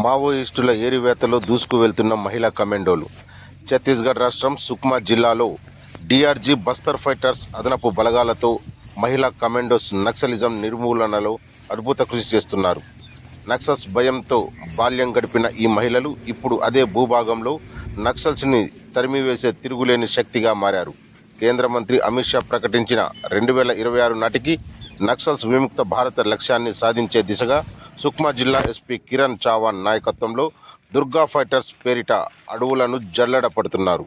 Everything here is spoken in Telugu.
మావోయిస్టుల ఏరివేతలో దూసుకు వెళ్తున్న మహిళా కమాండోలు. ఛత్తీస్గఢ్ రాష్ట్రం సుక్మా జిల్లాలో డిఆర్జీ బస్తర్ ఫైటర్స్ అదనపు బలగాలతో మహిళా కమాండోస్ నక్సలిజం నిర్మూలనలో అద్భుత కృషి చేస్తున్నారు. నక్సల్స్ భయంతో బాల్యం గడిపిన ఈ మహిళలు ఇప్పుడు అదే భూభాగంలో నక్సల్స్ని తరిమివేసే తిరుగులేని శక్తిగా మారారు. కేంద్ర మంత్రి అమిత్ షా ప్రకటించిన రెండు వేల ఇరవై ఆరు నాటికి నక్సల్స్ విముక్త భారత లక్ష్యాన్ని సాధించే దిశగా సుక్మా జిల్లా ఎస్పీ కిరణ్ చావాన్ నాయకత్వంలో దుర్గా ఫైటర్స్ పేరిట అడవులను జల్లెడ పడుతున్నారు.